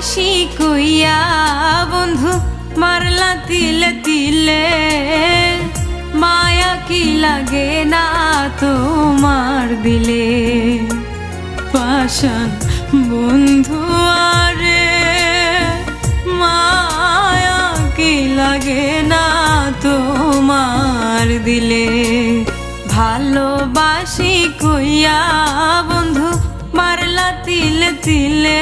কইয়া, বন্ধু, মারলা তিলে তিলে। মায়া কি লাগে না তোমার দিলে? পাশান বন্ধু আরে, মায়া কি লাগে না তোমার দিলে? ভালোবাসি কইয়া, বন্ধু, মারলা তিলে তিলে।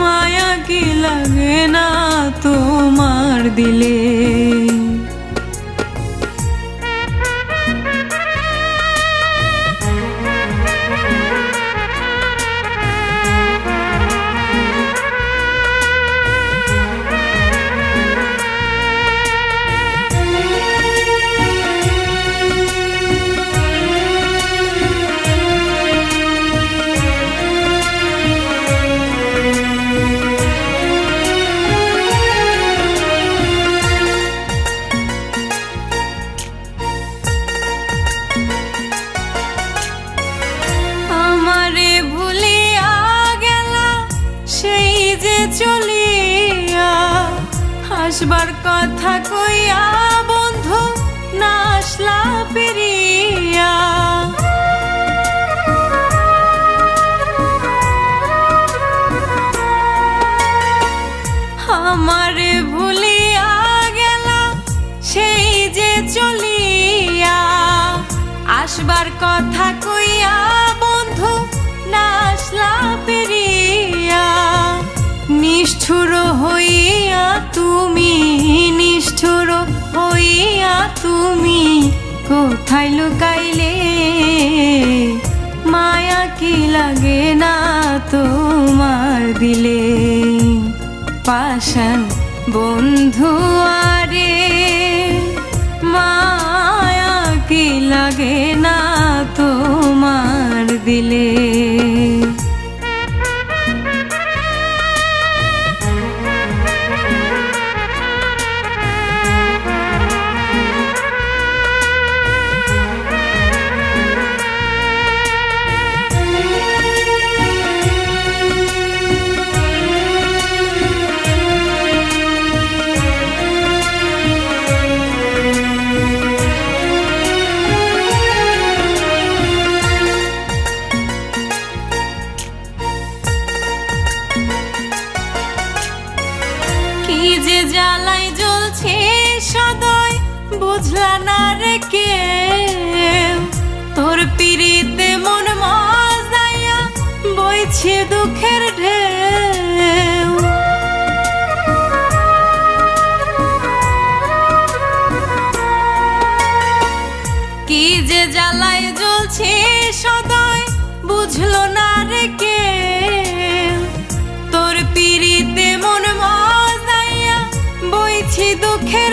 মায়া কি লাগে না তোমার দিলে? হাসবার কথা কইয়া বন্ধু নাসলা পেরিয়া আমারে ভুলিয়া গেলা, সেই যে চলিয়া। আসবার কথা কইয়া বন্ধু নাসলা পেরিয়া নিষ্ঠুর হইয়া তুমি নিষ্ঠুর হইয়া তুমি কোথায় লুকাইলে? মায়া কি লাগে না তোমার দিলে? পাশান বন্ধু আরে, মায়া কি লাগে না তোমার দিলে? বুঝলা না রে কে তোর মন দুঃখের যে জ্বালাই জ্বলছে সদয়, বুঝলো না রে কে তোর দুঃখের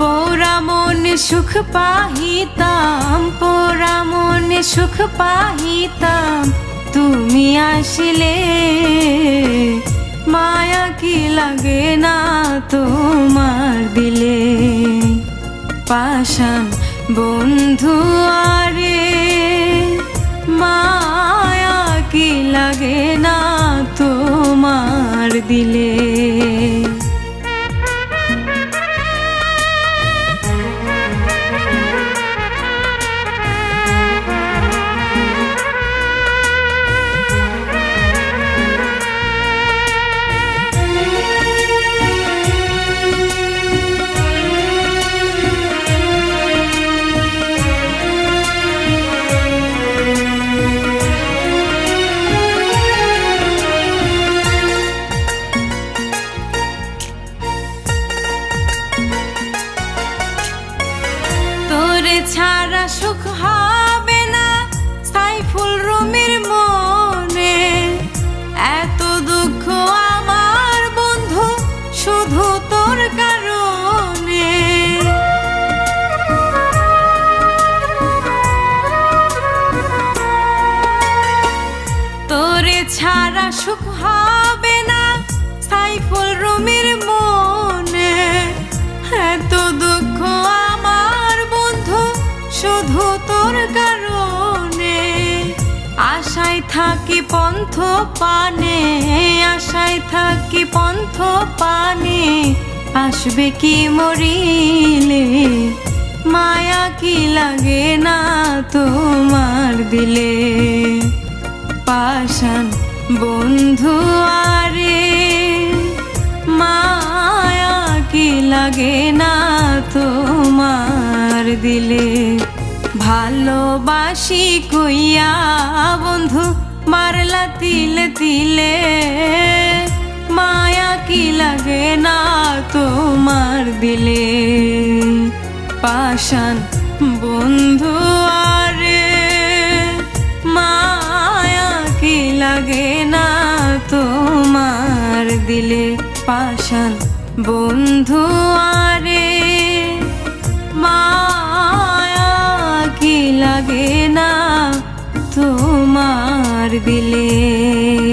পোরা মনে সুখ পাহিতাম পোরা মনে সুখ পাহিতাম। তুমি আসিলে, মায়া কি লাগে না তোমার দিলে? পাশান বন্ধু আরে, মায়া কি লাগে না তোমার দিলে? থাকি পন্থ পানে থাকি পন্থ পানে। আসবে কি মরিলে? মায়া কি লাগে না তোমার দিলে? পাশান বন্ধু আরে, মায়া কি লাগে না তোমার দিলে? ভালোবাসি কইয়া, বন্ধু, মারলা তিলে তিলে। মায়া কি লাগে না তোমার দিলে? পাশান বন্ধু আরে, মায়া কি লাগে না তোমার দিলে? পাশান বন্ধু আরে লাগে না তোমার দিলে।